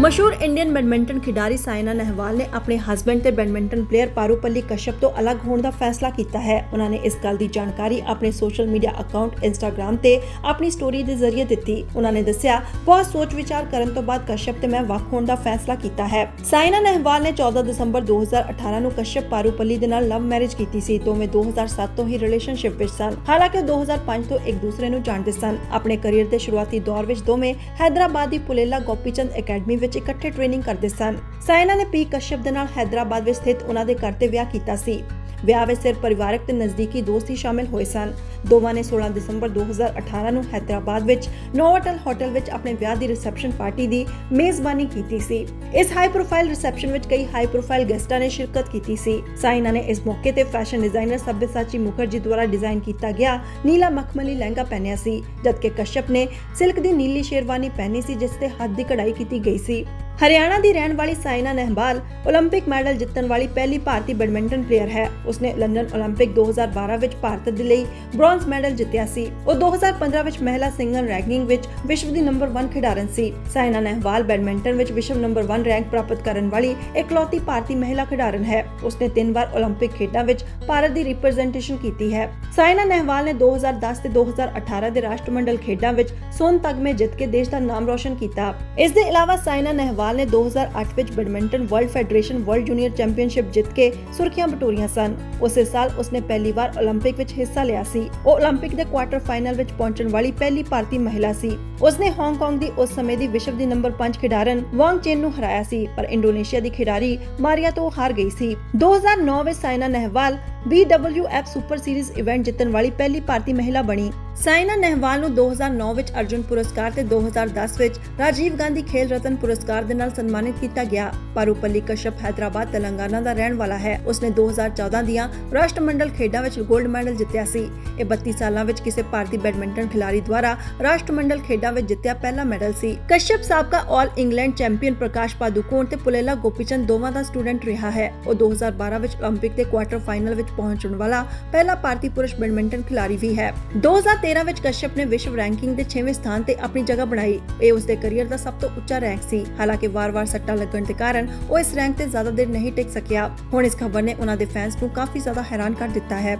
ਮਸ਼ਹੂਰ Indian badminton ਖਿਡਾਰੀ ਸਾਇਨਾ ਨਹਿਵਾਲ ਨੇ ਆਪਣੇ ਹਸਬੰਡ ਤੇ ਬੈਡਮਿੰਟਨ ਪਲੇਅਰ ਪਾਰੂਪੱਲੀ ਕਸ਼ਯਪ ਤੋਂ ਅਲੱਗ ਹੋਣ ਦਾ ਫੈਸਲਾ ਕੀਤਾ ਹੈ। ਉਹਨਾਂ ਨੇ ਇਸ ਗੱਲ ਦੀ ਜਾਣਕਾਰੀ ਆਪਣੇ ਸੋਸ਼ਲ ਮੀਡੀਆ ਅਕਾਊਂਟ ਇੰਸਟਾਗ੍ਰam ਤੇ ਆਪਣੀ ਸਟੋਰੀ ਦੇ ਜ਼ਰੀਏ ਦਿੱਤੀ। ਉਹਨਾਂ ਨੇ ਦੱਸਿਆ, ਬਹੁਤ ਸੋਚ ਵਿਚਾਰ ਕਰਨ ਤੋਂ ਬਾਅਦ ਕਸ਼ਯਪ ਤੇ ਮੈਂ ਵੱਖ ਹੋਣ ਦਾ ਫੈਸਲਾ ਕੀਤਾ ਹੈ। ਸਾਇਨਾ ਨਹਿਵਾਲ ਨੇ 14 ਦਸੰਬਰ 2018 ਨੂੰ ਕਸ਼ਯਪ ਪਾਰੂਪੱਲੀ ਦੇ ਨਾਲ ਲਵ ਮੈਰਿਜ ਕੀਤੀ ਸੀ। ਦੋਵੇਂ 2007 ਤੋਂ ਹੀ ਰਿਲੇਸ਼ਨਸ਼ਿਪ ਵਿੱਚ ਸਨ। ਹਾਲਾਂਕਿ ਉਹ 2005 ਤੋਂ ਇੱਕ ਦੂਸਰੇ ਨੂੰ ਜਾਣਦੇ ਸਨ। ਆਪਣੇ ਕੈਰੀਅਰ ਦੇ ਸ਼ੁਰੂਆਤੀ ਦੌਰ ਵਿੱਚ ਦੋਵੇਂ ਹੈਦਰਾਬਾਦ ਦੀ ਪੁਲੇਲਾ ਗੋਪੀਚੰਦ ਅਕੈਡਮੀ ਵਿੱਚ ਇਕੱਠੇ ਟ੍ਰੇਨਿੰਗ ਕਰਦੇ ਸਨ। ਸਾਇਨਾ ਨੇ ਪੀ ਕਸ਼ਯਪ ਦੇ ਨਾਲ ਹੈਦਰਾਬਾਦ ਵਿੱਚ ਸਥਿਤ ਉਹਨਾਂ ਦੇ ਘਰ ਤੇ ਵਿਆਹ ਕੀਤਾ ਸੀ। ਵਿਆਹ ਵਿੱਚ ਸਿਰਫ ਪਰਿਵਾਰਕ ਤੇ ਨਜ਼ਦੀਕੀ ਦੋਸਤ ਹੀ ਸ਼ਾਮਿਲ ਹੋਏ ਸਨ। ਦੋਵਾਂ ਨੇ 16 ਦਸੰਬਰ 2018 ਨੂੰ ਹੈਦਰਾਬਾਦ ਵਿੱਚ ਨੋਵਾਟਲ ਹੋਟਲ ਵਿੱਚ ਆਪਣੇ ਵਿਆਹ ਦੀ ਰਿਸੈਪਸ਼ਨ ਪਾਰਟੀ ਦੀ ਮੇਜ਼ਬਾਨੀ ਕੀਤੀ ਸੀ। ਇਸ ਹਾਈ ਪ੍ਰੋਫਾਈਲ ਰਿਸੈਪਸ਼ਨ ਵਿੱਚ ਕਈ ਹਾਈ ਪ੍ਰੋਫਾਈਲ ਗੈਸਟਾਂ ਨੇ ਸ਼ਿਰਕਤ ਕੀਤੀ ਸੀ। ਸਾਇਨਾ ਨੇ ਇਸ ਮੌਕੇ ਤੇ ਫੈਸ਼ਨ ਡਿਜ਼ਾਈਨਰ ਸੱਭਿਆਸਾਚੀ ਮੁਖਰਜੀ ਦੁਆਰਾ ਡਿਜ਼ਾਈਨ ਕੀਤਾ ਗਿਆ ਨੀਲਾ ਮਖਮਲੀ ਲਹਿੰਗਾ ਪਹਿਨਿਆ ਸੀ, ਜਦਕਿ ਕਸ਼ਯਪ ਨੇ ਸਿਲਕ ਦੀ ਨੀਲੀ ਸ਼ੇਰਵਾਨੀ ਪਹਿਨੀ ਸੀ, ਜਿਸ ਤੇ ਹੱਥ ਦੀ ਕਢਾਈ ਕੀਤੀ ਗਈ ਸੀ। ਹਰਿਆਣਾ ਦੀ ਰਹਿਣ ਵਾਲੀ ਸਾਇਨਾ ਨਹਿਵਾਲ 올림픽 ਮੈਡਲ ਜਿੱਤਣ ਵਾਲੀ ਪਹਿਲੀ ਭਾਰਤੀ ਬੈਡਮਿੰਟਨ ਪਲੇਅਰ ਹੈ ਉਸਨੇ ਲੰਡਨ 올림픽 2012 ਵਿੱਚ ਭਾਰਤ ਦੇ ਲਈ ਬ੍ਰੌਂਜ਼ ਮੈਡਲ ਜਿੱਤਿਆ ਸੀ ਉਹ 2015 ਵਿੱਚ ਮਹਿਲਾ ਸਿੰਗਲ ਰੈਂਕਿੰਗ ਵਿੱਚ ਵਿਸ਼ਵ ਦੀ ਨੰਬਰ 1 ਖਿਡਾਰਨ ਸੀ ਸਾਇਨਾ ਨਹਿਵਾਲ ਬੈਡਮਿੰਟਨ ਵਿੱਚ ਵਿਸ਼ਵ ਨੰਬਰ 1 ਰੈਂਕ ਪ੍ਰਾਪਤ ਕਰਨ ਵਾਲੀ ਇਕਲੌਤੀ ਭਾਰਤੀ ਮਹਿਲਾ ਖਿਡਾਰਨ ਹੈ ਉਸਨੇ ਤਿੰਨ ਵਾਰ 올림픽 ਖੇਡਾਂ ਵਿੱਚ ਭਾਰਤ ਦੀ ਰਿਪਰੈਜ਼ੈਂਟੇਸ਼ਨ ਕੀਤੀ ਹੈ ਸਾਇਨਾ ਨਹਿਵਾਲ ਨੇ 2010 ਤੇ 2018 ਦੇ ਰਾਸ਼ਟਰਮੰਡਲ ਖੇਡਾਂ ਵਿੱਚ ਸੋਨ ਤਗਮੇ ਜਿੱਤ ਕੇ ਦੇਸ਼ ਦਾ ਨਾਮ ਰੌਸ਼ਨ ਕੀਤਾ ਇਸ ਦੇ ਇਲਾਵਾ ਸਾਇਨਾ ਨਹਿਵਾਲ ਨੇ 2008 ਵਿੱਚ badminton world federation world junior championship ਜਿੱਤ ਕੇ ਸੁਰਖੀਆਂ ਬਟੋਰੀਆਂ ਸਨ ਉਸੇ ਸਾਲ ਉਸਨੇ ਪਹਿਲੀ ਵਾਰ 올림픽 ਵਿੱਚ ਹਿੱਸਾ ਲਿਆ ਸੀ ਉਹ 올림픽 ਦੇ ਕੁਆਟਰ ਫਾਈਨਲ ਵਿੱਚ ਪਹੁੰਚਣ ਵਾਲੀ ਪਹਿਲੀ ਭਾਰਤੀ ਮਹਿਲਾ ਸੀ ਉਸਨੇ ਹਾਂਗਕਾਂਗ ਦੀ ਉਸ ਸਮੇਂ ਦੀ ਵਿਸ਼ਵ ਦੀ ਨੰਬਰ 5 ਖਿਡਾਰਨ ਵਾਂਗ ਚੇਨ ਨੂੰ ਹਰਾਇਆ ਸੀ ਪਰ ਇੰਡੋਨੇਸ਼ੀਆ ਦੀ ਖਿਡਾਰੀ ਮਾਰੀਆ ਤੋਂ ਹਾਰ ਗਈ ਸੀ 2009 ਵਿੱਚ Saina Nehwal BWF super series event ਜਿੱਤਣ ਵਾਲੀ ਪਹਿਲੀ ਭਾਰਤੀ ਮਹਿਲਾ ਬਣੀ। ਸਾਇਨਾ ਨਹਿਵਾਲ ਨੂੰ 2009 ਵਿੱਚ ਅਰਜੁਨ ਪੁਰਸਕਾਰ ਤੇ 2010 ਵਿੱਚ ਰਾਜੀਵ ਗਾਂਧੀ ਖੇਲ ਰਤਨ ਪੁਰਸਕਾਰ ਦੇ ਨਾਲ ਸਨਮਾਨਿਤ ਕੀਤਾ ਗਿਆ। ਪਾਰੂਪੱਲੀ ਕਸ਼ਪ ਹైదరాబాద్ ਤੇਲੰਗਾਨਾ ਦਾ ਰਹਿਣ ਵਾਲਾ ਹੈ। ਉਸਨੇ 2014 ਦੀਆਂ ਰਾਸ਼ਟਰਮੰਡਲ ਖੇਡਾਂ ਵਿੱਚ 골ਡ ਮੈਡਲ ਜਿੱਤਿਆ ਸੀ। ਇਹ 32 ਸਾਲਾਂ ਵਿੱਚ ਕਿਸੇ ਭਾਰਤੀ ਬੈਡਮਿੰਟਨ ਖਿਡਾਰੀ ਦੁਆਰਾ ਰਾਸ਼ਟਰ ਮੰਡਲ ਖੇਡਾਂ ਵਿੱਚ ਜਿੱਤਿਆ ਪਹਿਲਾ ਮੈਡਲ ਸੀ। ਕਸ਼ਪ ਸਾਬਕਾ 올 ਇੰਗਲੈਂਡ ਚੈਂਪੀਅਨ ਪ੍ਰਕਾਸ਼ ਪਾਦੂਕੋਣ ਤੇ ਪੁਲੇਲਾ ਗੋਪੀਚੰਦ ਦੋਵਾਂ ਦਾ ਸਟੂਡੈਂਟ ਰਿਹਾ ਹੈ। ਉਹ 2012 ਵਿੱਚ 올림픽 ਦੇ ਕੁਆਟਰ ਫਾਈਨਲ ਵਿੱਚ ਪਹੁੰਚਣ ਵਾਲਾ ਪਹਿਲਾ ਭਾਰਤੀ ਪੁਰਸ਼ ਬੈਡਮਿੰਟਨ ਖਿਡਾਰੀ ਵੀ ਹੈ। 2013 ਵਿੱਚ ਕਸ਼ਯਪ ਨੇ ਵਿਸ਼ਵ ਰੈਂਕਿੰਗ ਦੇ 6ਵੇਂ ਸਥਾਨ ਤੇ ਆਪਣੀ ਜਗ੍ਹਾ ਬਣਾਈ। ਇਹ ਉਸਦੇ ਕੈਰੀਅਰ ਦਾ ਸਭ ਤੋਂ ਉੱਚਾ ਰੈਂਕ ਸੀ। ਹਾਲਾਂਕਿ ਵਾਰ-ਵਾਰ ਸੱਟਾਂ ਲੱਗਣ ਦੇ ਕਾਰਨ ਉਹ ਇਸ ਰੈਂਕ ਤੇ ਜ਼ਿਆਦਾ ਦੇਰ ਨਹੀਂ ਟਿਕ ਸਕਿਆ। ਹੁਣ ਇਸ ਖਬਰ ਨੇ ਉਹਨਾਂ ਦੇ ਫੈਨਸ ਨੂੰ ਕਾਫੀ ਜ਼ਿਆਦਾ ਹੈਰਾਨ ਕਰ ਦਿੱਤਾ ਹੈ।